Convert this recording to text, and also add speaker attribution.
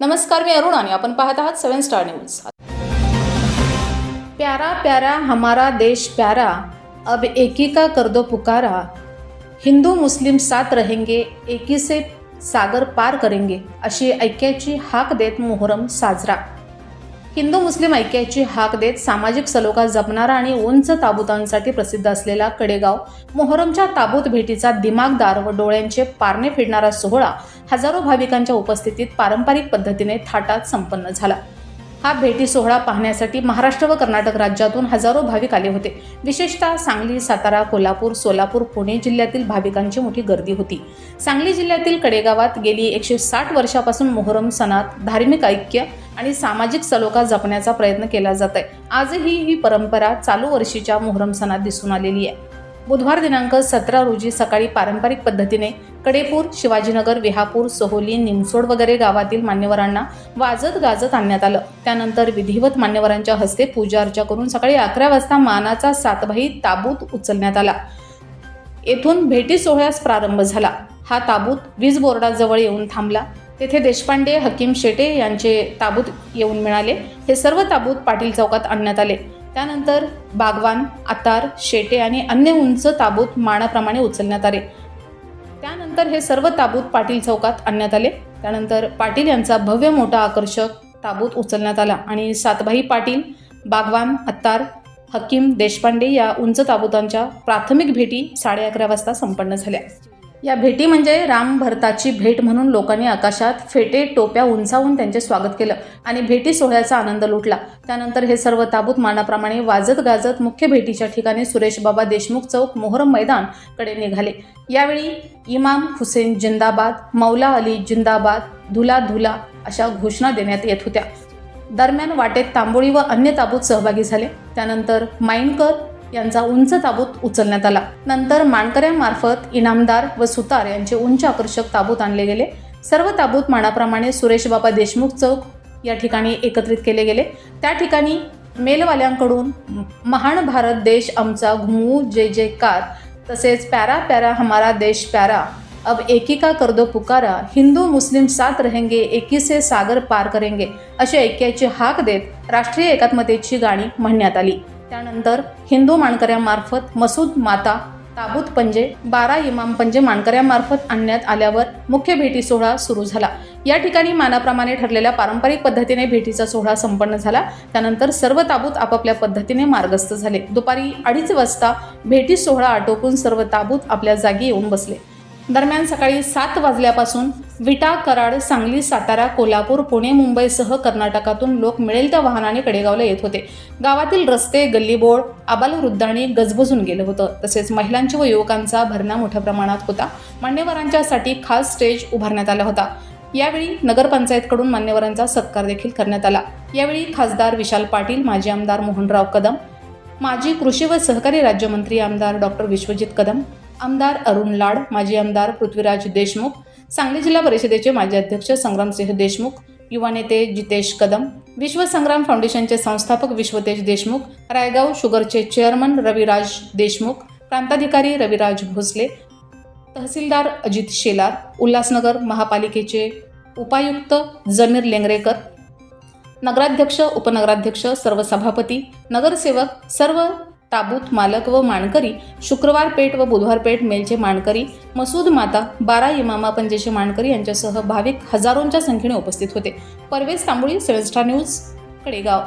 Speaker 1: नमस्कार मी अरुण आणि आपण पाहत आहात सेवन स्टार न्यूज. प्यारा प्यारा हमारा देश प्यारा अब एकीका कर दो पुकारा. हिंदू मुस्लिम साथ रहेंगे एकी से सागर पार करेंगे अशी ऐक्याची हाक देत मोहरम साजरा. हिंदू मुस्लिम ऐक्याची हाक देत सामाजिक सलोखा जपणारा आणि उंच ताबूतांसाठी प्रसिद्ध असलेला कडेगाव मोहरमच्या ताबूत भेटीचा दिमागदार व डोळ्यांचे पारणे फिरणारा सोहळा हजारो भाविकांच्या उपस्थितीत पारंपरिक पद्धतीने थाटात संपन्न झाला. हा भेटी सोहळा पाहण्यासाठी महाराष्ट्र व कर्नाटक राज्यातून हजारो भाविक आले होते. विशेषतः सांगली सातारा कोल्हापूर सोलापूर पुणे जिल्ह्यातील भाविकांची मोठी गर्दी होती. सांगली जिल्ह्यातील कडेगावात गेली एकशे साठ वर्षापासून मोहरम सणात धार्मिक ऐक्य आणि सामाजिक सलोखा जपण्याचा प्रयत्न केला जात आहे आजही ही परंपरा चालू वर्षीच्या मोहरम सणात दिसून आलेली आहे. बुधवार दिनांक सतरा रोजी सकाळी पारंपरिक पद्धतीने कडेपूर शिवाजीनगर विहापूर सोहोली निमसोड वगैरे गावातील मान्यवरांना वाजत गाजत आणण्यात आलं. त्यानंतर विधिवत मान्यवरांच्या हस्ते पूजा अर्चा करून सकाळी अकरा वाजता मानाचा सातभाई ताबूत उचलण्यात आला. येथून भेटी सोहळ्यास प्रारंभ झाला. हा ताबूत वीज बोर्डाजवळ येऊन थांबला. तेथे देशपांडे हकीम शेटे यांचे ताबूत येऊन मिळाले. हे सर्व ताबूत पाटील चौकात आणण्यात आले. त्यानंतर बागवान आतार शेटे आणि अन्य उंच ताबूत मानाप्रमाणे उचलण्यात आले. त्यानंतर हे सर्व ताबूत पाटील चौकात आणण्यात आले. त्यानंतर पाटील यांचा भव्य मोठा आकर्षक ताबूत उचलण्यात आला आणि सातभाई पाटील बागवान अत्तार हकीम देशपांडे या उंच ताबूतांच्या प्राथमिक भेटी साडे अकरा वाजता संपन्न झाल्या. या भेटी म्हणजे राम भरताची भेट म्हणून लोकांनी आकाशात फेटे टोप्या उंचावून त्यांचे स्वागत केलं आणि भेटी सोहळ्याचा आनंद लुटला. त्यानंतर हे सर्व ताबूत मानाप्रमाणे वाजत गाजत मुख्य भेटीच्या ठिकाणी सुरेश बाबा देशमुख चौक मोहरम मैदानकडे निघाले. यावेळी इमाम हुसेन जिंदाबाद मौला अली जिंदाबाद धुला धुला अशा घोषणा देण्यात येत होत्या. दरम्यान वाटेत तांबोळी व अन्य ताबूत सहभागी झाले. त्यानंतर माइनकर यांचा उंच ताबूत उचलण्यात आला. नंतर मानकऱ्यांमार्फत इनामदार व सुतार यांचे उंच आकर्षक ताबूत आणले गेले. सर्व ताबूत मानाप्रमाणे सुरेश बाबा देशमुख चौक या ठिकाणी एकत्रित केले गेले. त्या ठिकाणी मेलवाल्यांकडून महान भारत देश आमचा घुमू जे जे कार तसेच प्यारा प्यारा हमारा देश प्यारा अब एकीका कर दो पुकारा हिंदू मुस्लिम साथ रहेंगे एकीसे सागर पार करेंगे असे ऐक्याची हाक देत राष्ट्रीय एकात्मतेची गाणी म्हणण्यात आली. त्यानंतर हिंदू मानकऱ्यांमार्फत मसूद माता ताबूत पंजे बारा इमाम पंजे मानकऱ्यांमार्फत आणण्यात आल्यावर मुख्य भेटी सोहळा सुरू झाला. या ठिकाणी मानाप्रमाणे ठरलेल्या पारंपरिक पद्धतीने भेटीचा सोहळा संपन्न झाला. त्यानंतर सर्व ताबूत आपापल्या पद्धतीने मार्गस्थ झाले. दुपारी अडीच वाजता भेटी सोहळा आटोपून सर्व ताबूत आपल्या जागी येऊन बसले. दरम्यान सकाळी सात वाजल्यापासून विटा कराड सांगली सातारा कोल्हापूर पुणे मुंबईसह कर्नाटकातून लोक मिळेल त्या वाहनाने कडेगावला येत होते. गावातील रस्ते गल्लीबोळ आबालवृद्धांनी गजबजून गेलं होतं. तसेच महिलांची व युवकांचा भरणा मोठ्या प्रमाणात होता. मान्यवरांच्यासाठी खास स्टेज उभारण्यात आला होता. यावेळी नगरपंचायतकडून मान्यवरांचा सत्कार देखील करण्यात आला. यावेळी खासदार विशाल पाटील माजी आमदार मोहनराव कदम माजी कृषी व सहकारी राज्यमंत्री आमदार डॉक्टर विश्वजित कदम आमदार अरुण लाड माजी आमदार पृथ्वीराज देशमुख सांगली जिल्हा परिषदेचे माजी अध्यक्ष संग्रामसिंह देशमुख युवा नेते जितेश कदम विश्व संग्राम फाउंडेशनचे संस्थापक विश्वतेज देशमुख रायगाव शुगरचे चेअरमन रविराज देशमुख प्रांताधिकारी रविराज भोसले तहसीलदार अजित शेलार उल्हासनगर महापालिकेचे उपायुक्त जमीर लेंगरेकर नगराध्यक्ष उपनगराध्यक्ष सर्व सभापती नगरसेवक सर्व ताबूत मालक व मानकरी शुक्रवार पेठ व बुधवार पेठ मेलचे मानकरी मसूद माता बारा इमामा पंजेचे मानकरी यांच्यासह भाविक हजारोंच्या संख्येने उपस्थित होते. Parvez Tamboli seven star news Kadegaon.